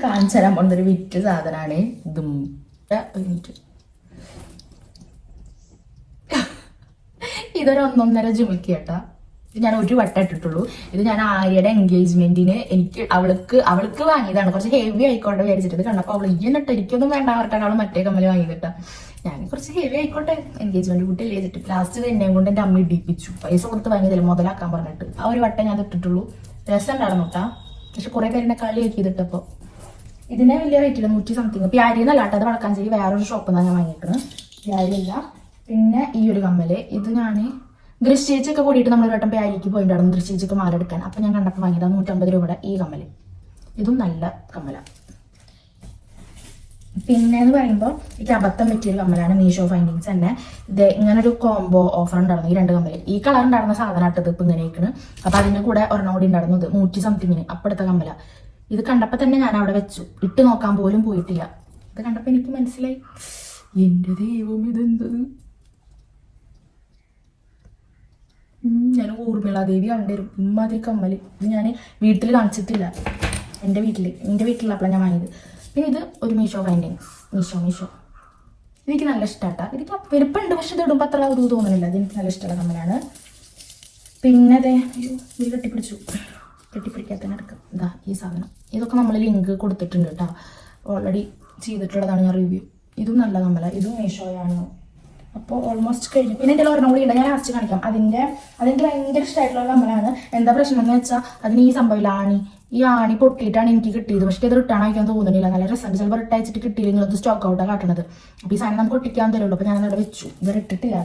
കാണിച്ചു തരാൻ പോകുന്നൊരു വിറ്റ് സാധനമാണ് ഇതും. ഒരു മിനിറ്റ്. ഇതൊരു ഒന്നൊന്നര ജുമിക്ക് ഞാൻ ഒരു വട്ടം ഇട്ടിട്ടുള്ളൂ. ഇത് ഞാൻ ആര്യയുടെ എൻഗേജ്മെന്റിന് എനിക്ക് അവൾക്ക് അവൾക്ക് വാങ്ങിയതാണ്. കുറച്ച് ഹെവി ആയിക്കോട്ടെ വിചാരിച്ചിട്ട്. കണ്ടപ്പോൾ അവൾ ഇയ്യന്നിട്ട് എനിക്കൊന്നും വേണ്ട പറഞ്ഞിട്ടാണ് അവൾ മറ്റേ കമ്മൽ വാങ്ങിയിട്ട് ഞാൻ കുറച്ച് ഹെവി ആയിക്കോട്ടെ എൻഗേജ്മെന്റ് കൂട്ടി ചെയ്തിട്ട് ലാസ്റ്റ് എന്നെ കൊണ്ട് എന്റെ അമ്മ ഇടിപ്പിച്ചു. പൈസ കൊടുത്ത് വാങ്ങിയതിൽ മുതലാക്കാൻ പറഞ്ഞിട്ട്. ആ ഒരു വട്ടം ഞാൻ ഇട്ടിട്ടുള്ളൂ രസം ഉണ്ടായിരുന്നു കേട്ടാ പക്ഷെ കുറെ പേര് കളി കളിയാക്കി ഇതിട്ടപ്പോൾ ഇതിനെ വലിയ റേറ്റ് ഇല്ല നൂറ്റി സംതിങ് പ്യാരി എന്നല്ല കേട്ടോ അത് വടക്കാഞ്ചേരി വേറൊരു ഷോപ്പിൽ നിന്നാണ് ഞാൻ വാങ്ങിയിട്ടുണ്ട് ആര്യയില്ല പിന്നെ ഈ ഒരു കമ്മൽ. ഇത് ഞാൻ ദൃശ്യേച്ചൊക്കെ കൂടിയിട്ട് നമ്മൾ ഒരു വട്ടം പോയിട്ട് പോയിട്ടുണ്ടായിരുന്നു ദൃശ്യേച്ചൊക്കെ മാലെടുക്കാൻ. അപ്പം ഞാൻ കണ്ടപ്പോൾ വാങ്ങിയതാണ് നൂറ്റമ്പത് രൂപയുടെ ഈ കമ്മൽ. ഇതും നല്ല കമ്മല. പിന്നെ എന്ന് പറയുമ്പോൾ എനിക്ക് അബദ്ധം പറ്റിയൊരു കമ്മലാണ് മീഷോ ഫൈൻഡിങ്സ് തന്നെ. ഇത് ഇങ്ങനെ ഒരു കോംബോ ഓഫർ ഉണ്ടായിരുന്നു ഈ രണ്ട് കമ്മൽ ഈ കളർ ഉണ്ടായിരുന്ന സാധനം ഇട്ടത് ഇപ്പം ഇങ്ങനെ ഇരിക്കണ് അപ്പം അതിന്റെ കൂടെ ഒരെണ്ണം കൂടി ഉണ്ടായിരുന്നു ഇത്. നൂറ്റി സംതിങ്ങിന് അപ്പോഴത്തെ കമ്മല. ഇത് കണ്ടപ്പോൾ തന്നെ ഞാൻ അവിടെ വെച്ചു. ഇട്ട് നോക്കാൻ പോലും പോയിട്ടില്ല. ഇത് കണ്ടപ്പോൾ എനിക്ക് മനസ്സിലായി. എന്റെ ദൈവം ഇതെന്തത് ഞാൻ ഊർമിള ദേവി കണ്ടുവരും ഇമ്മാതിരി കമ്മൽ ഇത് ഞാൻ വീട്ടിൽ കാണിച്ചിട്ടില്ല. എന്റെ വീട്ടിൽ എന്റെ വീട്ടിലുള്ളപ്പോഴാണ് ഞാൻ വാങ്ങിയത്. പിന്നെ ഇത് ഒരു മീഷോ ഫൈൻഡിങ് മീഷോ മീഷോ. എനിക്ക് നല്ല ഇഷ്ടമാട്ടാ എനിക്ക് വലുപ്പമുണ്ട് പക്ഷെ ഇത് ഇടുമ്പോൾ അത്ര ഒരു തോന്നുന്നില്ല അതെനിക്ക് നല്ല ഇഷ്ടമുള്ള കമ്മലാണ്. പിന്നെ അതെ ഇത് കെട്ടിപ്പിടിച്ചു. കെട്ടിപ്പിടിക്കാത്ത എടുക്കാം ഇതാ ഈ സാധനം. ഇതൊക്കെ നമ്മൾ ലിങ്ക് കൊടുത്തിട്ടുണ്ട് കേട്ടോ. ഓൾറെഡി ചെയ്തിട്ടുള്ളതാണ് ഞാൻ റിവ്യൂ ഇതും നല്ല കമ്മല. ഇതും മീഷോയാണ്. അപ്പോൾ ഓൾമോസ്റ്റ് കഴിഞ്ഞു. പിന്നെ എന്റെ ഒരെണ്ണം കൂടി ഉണ്ട് ഞാൻ ലാസ്റ്റ് കാണിക്കാം. അതിന്റെ അതെനിക്ക് ഭയങ്കര ഇഷ്ടമായിട്ടുള്ള കമ്മലാണ് എന്താ പ്രശ്നം എന്ന് വെച്ചാൽ അതിന് ഈ സംഭവമില്ല ആണി ഈ ആണി പൊട്ടിയിട്ടാണ് എനിക്ക് കിട്ടിയത്. പക്ഷേ ഇത് റിട്ടേൺ അയക്കാൻ തോന്നുന്നില്ല. നല്ല രസമുണ്ട് ചിലപ്പോൾ റിട്ടേൺ അയച്ചിട്ട് കിട്ടിയില്ലെങ്കിൽ അത് സ്റ്റോക്ക് ഔട്ടാണ് കാട്ടണത്. അപ്പോൾ ഈ സാധനം നമുക്ക് ഒട്ടിക്കാൻ തരുള്ളൂ. അപ്പോൾ ഞാൻ അവിടെ വെച്ചു. ഇത് ഇട്ടിട്ടില്ല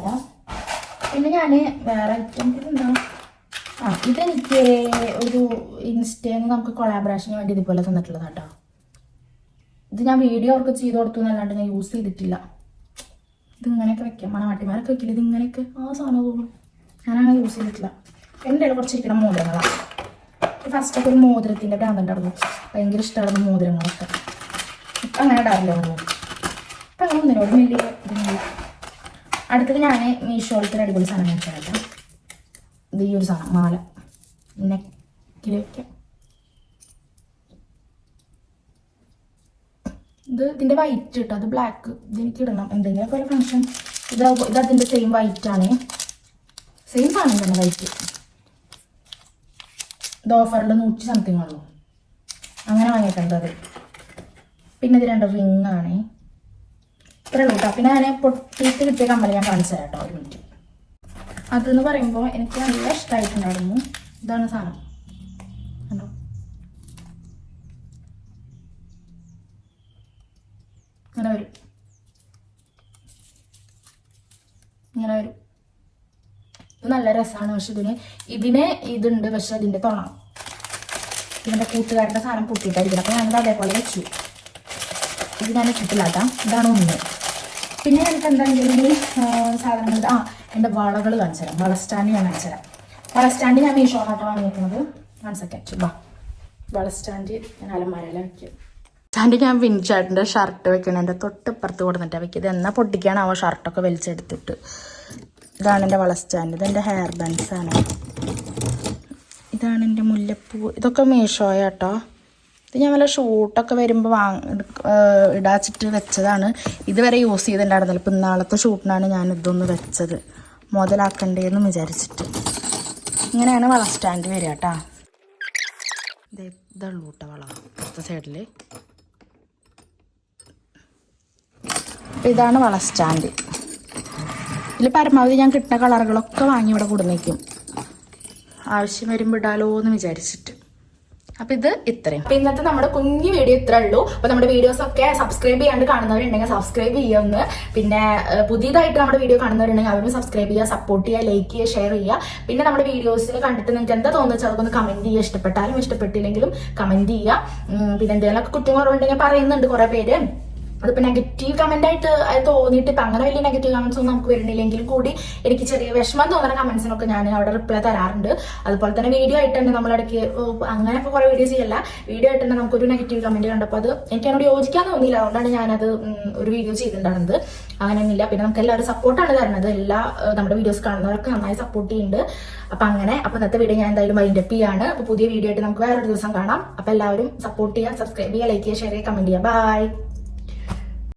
പിന്നെ ഞാൻ വേറെ ഐറ്റം എന്താ ആ ഇതെനിക്ക് ഒരു ഇൻസ്റ്റയിൽ നമുക്ക് കൊളാബറേഷന് വേണ്ടി ഇതുപോലെ തന്നിട്ടുള്ളതാട്ടോ. ഇത് ഞാൻ വീഡിയോ അവർക്ക് ചെയ്ത് കൊടുത്തു എന്നല്ലാണ്ട് ഞാൻ യൂസ് ചെയ്തിട്ടില്ല. ഇത് ഇങ്ങനെയൊക്കെ വെക്കാം മണവാട്ടിമാരൊക്കെ വെക്കില്ല? ഇതിങ്ങനെയൊക്കെ ആ സാധനം തോന്നും ഞാനങ്ങനെ യൂസ് ചെയ്തിട്ടില്ല. എന്റെ ഇടയിൽ കുറച്ചിരിക്കണം മോതിരങ്ങളാണ് ഫസ്റ്റൊക്കെ ഒരു മോതിരത്തിന്റെ ഭ്രാന്ത് ഉണ്ടായിരുന്നു. ഭയങ്കര ഇഷ്ടമായിരുന്നു മോതിരങ്ങളൊക്കെ. ഇപ്പം അങ്ങനെ ഇടാറില്ല ഒന്നും ഇപ്പം അങ്ങനെ ഒന്നിനോട് വലിയ ഇതൊന്നുമില്ല അടുത്തത് ഞാൻ മീഷോളത്തിൽ അടിപൊളി സാധനം വെച്ചാൽ ഇത് ഈ ഒരു സാധനം മാല. നെക്കിൽ വയ്ക്കാം ഇത് ഇതിന്റെ വൈറ്റ് കിട്ടും അത് ബ്ലാക്ക് ഇതെനിക്ക് ഇടണം. എന്തെങ്കിലും പോലെ ഫംഗ്ഷൻ ഇത് ഇത് അതിന്റെ സെയിം വൈറ്റ് ആണ്. സെയിം സാധനം തന്നെ വൈറ്റ് ഇത് ഓഫറിൽ നൂറ്റി സംതിങ് ഉള്ളൂ. അങ്ങനെ വാങ്ങിയിട്ടുണ്ട് അത്. പിന്നെ ഇത് രണ്ട് റിങ് ആണ്. ഇത്രേ ഉള്ളൂ കേട്ടോ പിന്നെ ഞാൻ പൊട്ടിയിട്ട് കിട്ടിയ കമ്മൽ ഞാൻ കാണിച്ചു തരാം കേട്ടോ ഒരു മിനിറ്റ് അതെന്ന് പറയുമ്പോൾ എനിക്ക് നല്ല ഇഷ്ടമായിട്ടുണ്ടായിരുന്നു ഇതാണ് സാധനം കണ്ടോ ഇങ്ങനെ വരും ഇങ്ങനെ വരും ഇത് നല്ല രസമാണ് പക്ഷെ ഇതിന് ഇതിന് ഇതുണ്ട് പക്ഷെ അതിന്റെ തുണം ഇതിന്റെ കൂട്ടുകാരുടെ സാധനം പൊട്ടിയിട്ടായിരിക്കും അപ്പൊ ഞാനത് അതേപോലെ വെച്ചു. ഇത് ഞാൻ ഇട്ടിട്ടില്ല ഇതാണ് ഒന്ന്. പിന്നെ എനിക്ക് എന്താണെങ്കിലും സാധനങ്ങൾ ആ എന്റെ വളകൾ കാണിച്ചു തരാം വള സ്റ്റാൻഡ് ഞാൻ കാണിച്ചു തരാം വള സ്റ്റാൻഡ് ഞാൻ മീഷോണാട്ടോ വാങ്ങിയിരിക്കുന്നത് വൺ സെക്കൻഡ് ബാ വള സ്റ്റാൻഡ് ഞാൻ അലമാരയില വയ്ക്കും സ്റ്റാൻഡ് ഞാൻ വിൻചാട്ടിന്റെ ഷർട്ട് വെക്കണം. എന്റെ തൊട്ടപ്പുറത്ത് കൊടുത്തിട്ടാണ് വെക്കിയത്. എന്നാൽ പൊട്ടിക്കാനാവോ ഷർട്ടൊക്കെ വലിച്ചെടുത്തിട്ട്. ഇതാണ് എന്റെ വള സ്റ്റാൻഡ്. ഇതെന്റെ ഹെയർ ബാൻഡ്സ് ആണ്. ഇതാണ് എന്റെ മുല്ലപ്പൂ. ഇതൊക്കെ മീഷോയ കേട്ടോ ഇത് ഞാൻ വല്ല ഷൂട്ടൊക്കെ വരുമ്പോൾ വാങ്ങ ഇടാച്ചിട്ട് വെച്ചതാണ്. ഇതുവരെ യൂസ് ചെയ്തിട്ടുണ്ടായിരുന്നില്ല. ഇപ്പം ഇന്നാളത്തെ ഷൂട്ടിനാണ് ഞാൻ ഇതൊന്ന് വെച്ചത്. മുതലാക്കണ്ടേന്ന് വിചാരിച്ചിട്ട്. ഇങ്ങനെയാണ് വള സ്റ്റാൻഡ് വരിക കേട്ടോ. ഇതേ ഇതുള്ളൂ കേട്ടോ വള. അടുത്ത സൈഡിൽ ഇതാണ് വള സ്റ്റാൻഡ്. ഇതിൽ പരമാവധി ഞാൻ കിട്ടുന്ന കളറുകളൊക്കെ വാങ്ങി ഇവിടെ കൊടുന്നേക്കും ആവശ്യം വരുമ്പോൾ ഇടാലോ എന്ന് വിചാരിച്ചിട്ട്. അപ്പൊ ഇത് ഇത്രയും. അപ്പൊ ഇന്നത്തെ നമ്മുടെ കുഞ്ഞു വീഡിയോ ഇത്രേ ഉള്ളൂ. അപ്പൊ നമ്മുടെ വീഡിയോസ് ഒക്കെ സബ്സ്ക്രൈബ് ചെയ്യാണ്ട് കാണുന്നവരുണ്ടെങ്കിൽ സബ്സ്ക്രൈബ് ചെയ്യുമെന്ന് പിന്നെ പുതിയതായിട്ട് നമ്മുടെ വീഡിയോ കാണുന്നവരുണ്ടെങ്കിൽ അവരും സബ്സ്ക്രൈബ് ചെയ്യുക സപ്പോർട്ട് ചെയ്യുക ലൈക്ക് ചെയ്യുക ഷെയർ ചെയ്യുക. പിന്നെ നമ്മുടെ വീഡിയോസിൽ കണ്ടിട്ട് നിങ്ങൾക്ക് എന്താ തോന്നുന്നത് അവർക്കൊന്ന് കമന്റ് ചെയ്യുക. ഇഷ്ടപ്പെട്ടാലും ഇഷ്ടപ്പെട്ടില്ലെങ്കിലും കമന്റ് ചെയ്യുക. പിന്നെ എന്തെങ്കിലുമൊക്കെ കുറ്റം കുറവുണ്ടെങ്കിൽ പറയുന്നുണ്ട് കുറെ പേര്. അതിപ്പോ നെഗറ്റീവ് കമന്റ് ആയിട്ട് തോന്നിയിട്ട് ഇപ്പൊ അങ്ങനെ വലിയ നെഗറ്റീവ് കമന്റ്സ് ഒന്നും നമുക്ക് വരുന്നില്ലെങ്കിൽ കൂടി എനിക്ക് ചെറിയ വിഷമം തോന്നുന്ന കമന്റ്സിനൊക്കെ ഞാൻ അവിടെ റിപ്ലൈ തരാറുണ്ട്. അതുപോലെ തന്നെ വീഡിയോ ആയിട്ട് തന്നെ നമ്മളിടയ്ക്ക് അങ്ങനെ ഇപ്പോൾ കുറെ വീഡിയോ ചെയ്യല്ല. വീഡിയോ ആയിട്ട് തന്നെ നമുക്കൊരു നെഗറ്റീവ് കമന്റ് കണ്ടപ്പോൾ അത് എനിക്ക് അതിനോട് യോജിക്കാൻ തോന്നിയില്ല. അതുകൊണ്ടാണ് ഞാനത് ഒരു വീഡിയോ ചെയ്തിട്ടുണ്ടായിരുന്നത്. അങ്ങനെയൊന്നുമില്ല. പിന്നെ നമുക്ക് എല്ലാവരും സപ്പോർട്ടാണ് തരുന്നത്. എല്ലാ നമ്മുടെ വീഡിയോസ് കാണുന്നവർക്ക് നന്നായി സപ്പോർട്ട് ചെയ്യുന്നുണ്ട്. അപ്പൊ അങ്ങനെ അപ്പൊ ഇന്നത്തെ വീഡിയോ ഞാൻ എന്തായാലും മൈൻഡപ്പ് ചെയ്യാണ്. അപ്പൊ പുതിയ വീഡിയോ ആയിട്ട് നമുക്ക് വേറൊരു ദിവസം കാണാം. അപ്പൊ എല്ലാവരും സപ്പോർട്ട് ചെയ്യുക സബ്സ്ക്രൈബ് ചെയ്യുക ലൈക്ക് ചെയ്യുക ഷെയർ ചെയ്യുക കമന്റ് ചെയ്യുക. ബൈ